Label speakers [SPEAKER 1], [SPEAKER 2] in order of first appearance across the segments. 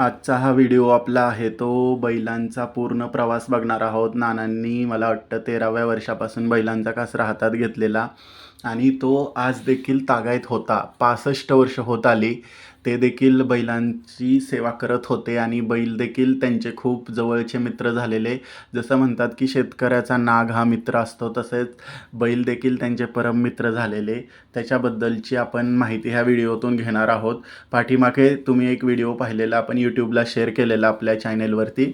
[SPEAKER 1] आजचा हा व्हिडिओ आपला आहे तो बैलांचा पूर्ण प्रवास बघणार आहोत. नानांनी मला वाटतं तेराव्या वर्षापासून बैलांचा कासरा हातात घेतलेला आणि तो आज देखील तागायत होता. पासष्ट वर्ष होत आली. ते देखील बैलांची सेवा करत होते आणि बैल देखील त्यांचे खूप जवळचे मित्र झालेले. जसं म्हणतात की शेतकऱ्याचा नाग हा मित्र असतो तसेच बैल देखील त्यांचे परम मित्र झालेले. त्याच्याबद्दलची आपण माहिती ह्या व्हिडिओतून घेणार आहोत. पाठीमागे तुम्ही एक व्हिडिओ पाहिलेला आपण यूट्यूबला शेअर केलेला आपल्या चॅनेलवरती.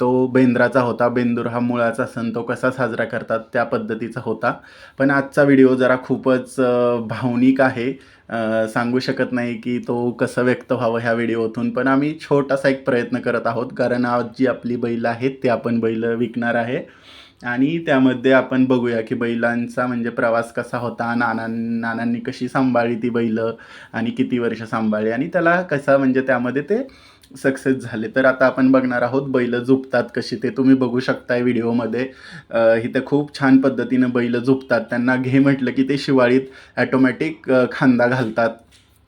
[SPEAKER 1] तो बेंद्राचा होता. बेंदूर हा मुळाचा सण. तो कसा साजरा करतात त्या पद्धतीचा होता. पण आजचा व्हिडिओ जरा खूपच भावनिक आहे. सांगू शकत नाही की तो कसं व्यक्त व्हावं ह्या व्हिडिओतून पण आम्ही छोटासा एक प्रयत्न करत आहोत. कारण आज जी आपली बैल आहेत ते आपण बैल विकणार आहे. आणि त्यामध्ये आपण बघूया की बैलांचा म्हणजे प्रवास कसा होता नानां नानांनी कशी सांभाळली ती बैलं आणि किती वर्ष सांभाळली आणि त्याला कसा म्हणजे त्यामध्ये ते सक्सेस झाले. तर आता आपण बघणार आहोत बैल झुपतात कशी ते. तुम्ही बघू शकताय व्हिडिओमध्ये. इथं खूप छान पद्धतीनं बैल झुपतात. त्यांना घे म्हटलं की ते शिवाळीत ॲटोमॅटिक खांदा घालतात.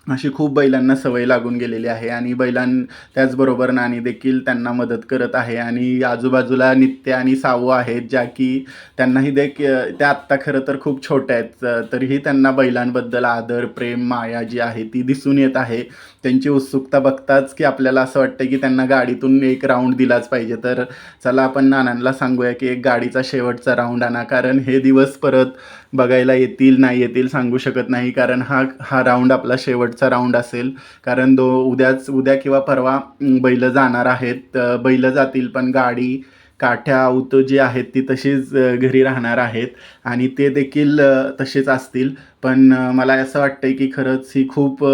[SPEAKER 1] अशी खूप बैलांना सवय लागून गेलेली आहे आणि बैलां त्याचबरोबर नाणी देखील त्यांना मदत करत आहे आणि आजूबाजूला नित्य आणि सावू आहेत ज्या की त्यांनाही देख त्या आत्ता खरं तर खूप छोट्या आहेत. तरीही त्यांना बैलांबद्दल आदर प्रेम माया जी आहे ती दिसून येत आहे. त्यांची उत्सुकता बघताच की आपल्याला असं वाटतं की त्यांना गाडीतून एक राऊंड दिलाच पाहिजे. तर चला आपण नानांना सांगूया की एक गाडीचा शेवटचा राऊंड आणा. कारण हे दिवस परत बघायला येतील नाही येतील सांगू शकत नाही. कारण हा हा राऊंड आपला शेवटचा राऊंड असेल. कारण दो उद्याच उद्या किंवा परवा बैलं जाणार आहेत. बैलं जातील पण गाडी काठ्या आवतं जी आहेत ती तशीच घरी राहणार आहेत. आणि ते देखील तसेच असतील. पण मला असं वाटतं की खरंच ही खूप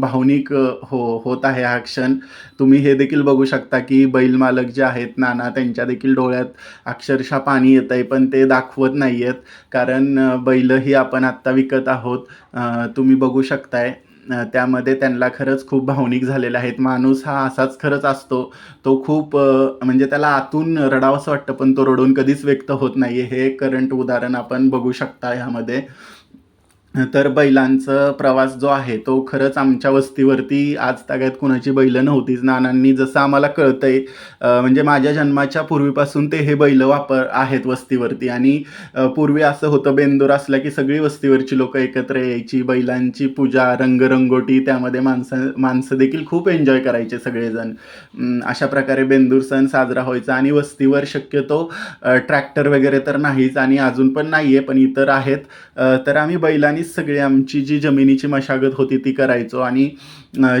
[SPEAKER 1] भावनिक हो होत आहे हा क्षण. तुम्ही हे देखील बघू शकता की बैल मालक जे आहेत नाना त्यांच्या देखील डोळ्यात अक्षरशः पाणी येत आहे पण ते दाखवत नाही आहेत कारण बैलही आपण आत्ता विकत आहोत. तुम्ही बघू शकताय. त्यामध्ये त्यांना खरंच खूप भावनिक झालेले आहेत. माणूस हा असाच खरंच असतो. तो खूप म्हणजे त्याला आतून रडावंसं वाटतं पण तो रडून कधीच व्यक्त होत नाही हे करंट उदाहरण आपण बघू शकता ह्यामध्ये. तर बैलांचा प्रवास जो आहे तो खरंच आमच्या वस्तीवरती आज तागायत कुणाची बैलं नव्हतीच. नानांनी जसं आम्हाला कळतंय आहे म्हणजे माझ्या जन्माच्या पूर्वीपासून ते हे बैलं वापर आहेत वस्तीवरती. आणि पूर्वी असं होतं बेंदूर असला की सगळी वस्तीवरची लोक एकत्र यायची बैलांची पूजा रंगरंगोटी त्यामध्ये माणसं माणसं देखील खूप एन्जॉय करायचे सगळेजण. अशा प्रकारे बेंदूर सण साजरा व्हायचा आणि वस्तीवर शक्यतो ट्रॅक्टर वगैरे तर नाहीच आणि अजून पण नाही आहे पण इतर आहेत. तर आम्ही बैलांनी बैलांनीच सगळी आमची जी जमिनीची मशागत होती ती करायचो. आणि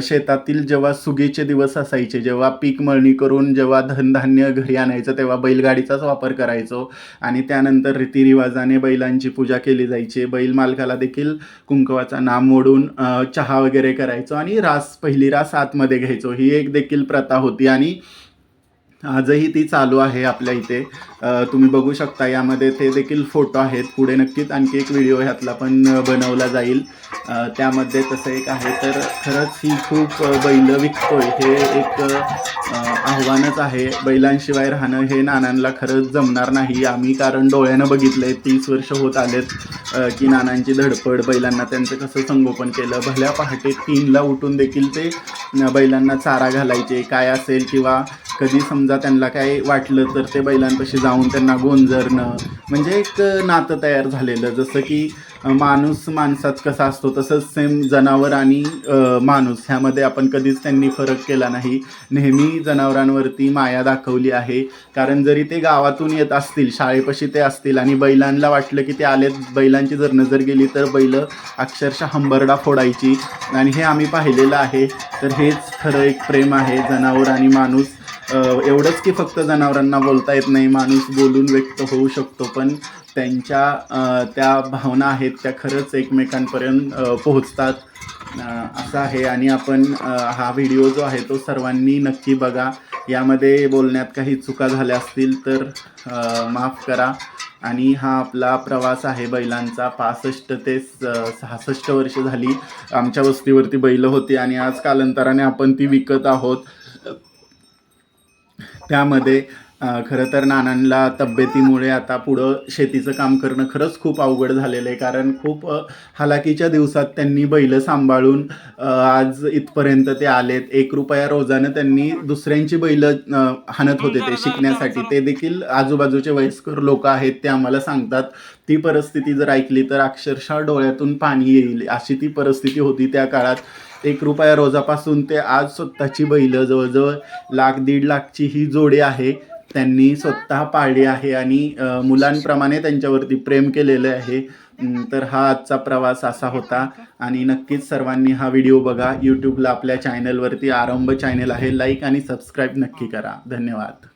[SPEAKER 1] शेतातील जेव्हा सुगीचे दिवस असायचे जेव्हा पीक मळणी करून जेव्हा धनधान्य घरी आणायचं तेव्हा बैलगाडीचाच वापर करायचो. आणि त्यानंतर रीतिरिवाजाने बैलांची पूजा केली जायची. बैल मालकाला देखील कुंकवाचा नाम ओढून चहा वगैरे करायचो. आणि रास पहिली रास आतमध्ये घ्यायचो. ही एक देखील प्रथा होती. आणि आजही ती चालू आहे आपल्या इथे. तुम्ही बघू शकता यामध्ये ते देखील फोटो आहेत. पुढे नक्कीच आणखी एक व्हिडिओ ह्यातला पण बनवला जाईल. त्यामध्ये तसं एक आहे तर खरंच ही खूप बैल विकतोय. हे एक आव्हानच आहे. बैलांशिवाय राहणं हे नानांना खरंच जमणार नाही. आम्ही कारण डोळ्यानं बघितलं आहे तीस वर्ष होत आलेत की नानांची धडपड बैलांना त्यांचं कसं संगोपन केलं. भल्या पहाटे तीनला उठून देखील ते बैलांना चारा घालायचे. काय असेल किंवा कधी समजा त्यांना काय वाटलं तर ते बैलांपाशी जाऊन त्यांना गोंजरणं म्हणजे एक नातं तयार झालेलं. जसं की माणूस माणसात कसा असतो तसंच सेम जनावर आणि माणूस. ह्यामध्ये आपण कधीच त्यांनी फरक केला नाही. नेहमी जनावरांवरती माया दाखवली आहे. कारण जरी ते गावातून येत असतील शाळेपाशी ते असतील आणि बैलांना वाटलं की ते आलेत बैलांची जर नजर गेली तर बैल अक्षरशः हंबरडा फोडायची. आणि हे आम्ही पाहिलेलं आहे. तर हेच खरं एक प्रेम आहे जनावर आणि माणूस. एवढंच की फक्त जनावरांना बोलता येत नाही माणूस बोलून व्यक्त होऊ शकतो पण त्यांच्या त्या भावना आहेत त्या खरंच एकमेकांपर्यंत पोहोचतात. असं आहे. आणि आपण हा व्हिडिओ जो आहे तो सर्वांनी नक्की बघा. यामध्ये बोलण्यात काही चुका झाल्या असतील तर माफ करा. आणि हा आपला प्रवास आहे बैलांचा. पासष्ट ते स- सहासष्ट वर्ष झाली आमच्या वस्तीवरती बैलं होती आणि आज कालांतराने आपण ती विकत आहोत. त्यामध्ये खरं तर नानांना तब्येतीमुळे आता पुढं शेतीचं काम करणं खरंच खूप अवघड झालेलं आहे. कारण खूप हालाकीच्या दिवसात त्यांनी बैलं सांभाळून आज इथपर्यंत ते आलेत. एक रुपया रोजानं त्यांनी दुसऱ्यांची बैलं हाणत होते ते शिकण्यासाठी. ते देखील आजूबाजूचे वयस्कर लोक आहेत ते आम्हाला सांगतात. ती परिस्थिती जर ऐकली तर अक्षरशः डोळ्यातून पाणी येईल. अशी ती परिस्थिती होती त्या काळात. एक रुपया रोजापासून ते आज स्वतःची बैलं जवळजवळ लाख दीड लाखची ही जोडी आहे. त्यांनी स्वतः पाळली आहे आणि मुलांप्रमाणे त्यांच्यावरती प्रेम केलेलं आहे. तर हा आजचा प्रवास असा होता. आणि नक्कीच सर्वांनी हा व्हिडिओ बघा. यूट्यूबला आपल्या चॅनलवरती आरंभ चॅनल आहे. लाईक आणि सबस्क्राईब नक्की करा. धन्यवाद.